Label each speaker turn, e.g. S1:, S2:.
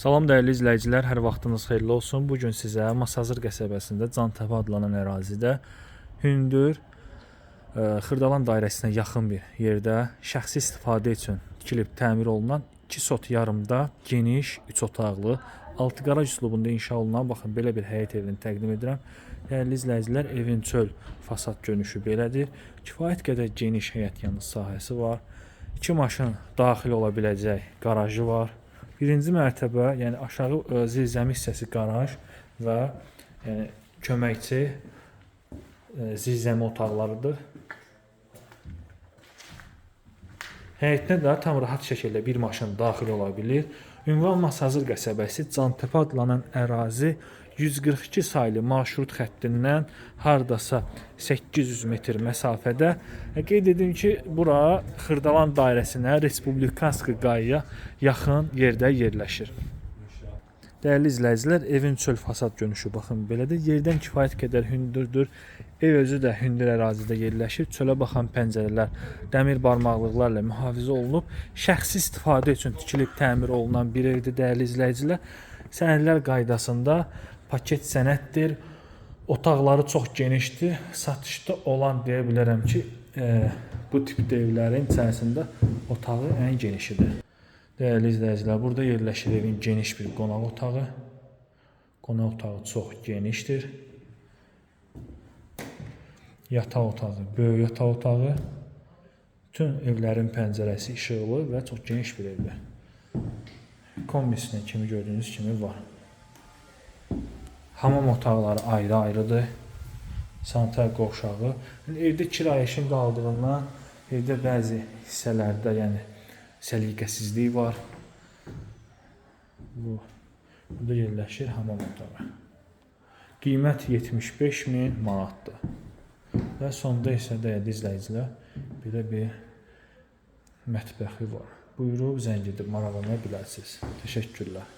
S1: Salam dəyərli izləyicilər, hər vaxtınız xeyirli olsun. Bu gün sizə Masazır qəsəbəsində Cantəpə adlanan ərazidə hündür ə, Xırdalan dairəsinə yaxın bir yerdə şəxsi istifadə üçün tikilib təmir olunan 2 sot yarımda geniş 3 otaqlı 6 qaraj üslubunda inşa olunan baxın belə bir həyət evini təqdim edirəm. Dəyərli izləyicilər, evin çöl fasad görünüşü belədir. Kifayət qədər geniş həyət yanı sahəsi var. 2 maşın daxil ola biləcək qarajı var. Birinci mərtəbə, yəni aşağı ə, zirzəmi hissəsi qaraj və yəni köməkçi ə, zirzəmi otaqlarıdır. Həyətdə də tam rahat şəkildə bir maşın daxil ola bilir. Ünvan Masazır qəsəbəsi Cantəpə adlanan ərazi 142 saylı marşrut xəttindən hardasa 800 metr məsafədə. E, Qeyd edim ki, bura Xırdalan dairəsinə, Respublikanski qayaya yaxın yerdə yerləşir. Dəyərli izləyicilər, evin çöl fasad görünüşü baxın belədir. Yerdən kifayət qədər hündürdür. Ev özü də hündür ərazidə yerləşir. Çölə baxan pəncərələr dəmir barmaqlıqlarla mühafizə olunub. Şəxsi istifadə üçün tikilib təmir olunan bir evdir dəyərli izləyicilər. Sənədlər qaydasında paket sənəddir. Otaqları çox genişdir. Satışda olan deyə bilərəm ki, e, bu tipdə evlərin içərisində otağı ən genişidir. Dəyərli izləyicilər, burada yerləşir evin geniş bir qonaq otağı. Qonaq otağı çox genişdir. Yataq otağı, böyük yataq otağı. Bütün evlərin pəncərəsi işıqlı və çox geniş bir evdir. Kombisinə kimi gördüyünüz kimi var. Hamam otaqları ayrı-ayrıdır. Sanitar qovşağı. Evdə kirayəşin qaldığından evdə bəzi hissələrdə, yəni səliqəsizlik var. Bu burada yerləşir hamam otağı. Qiymət 75 min manatdır. Və sonda isə dəyərli izləyicilər belə bir mətbəxi var. Buyurub zəng edib maraqlana bilərsiniz. Təşəkkürlər.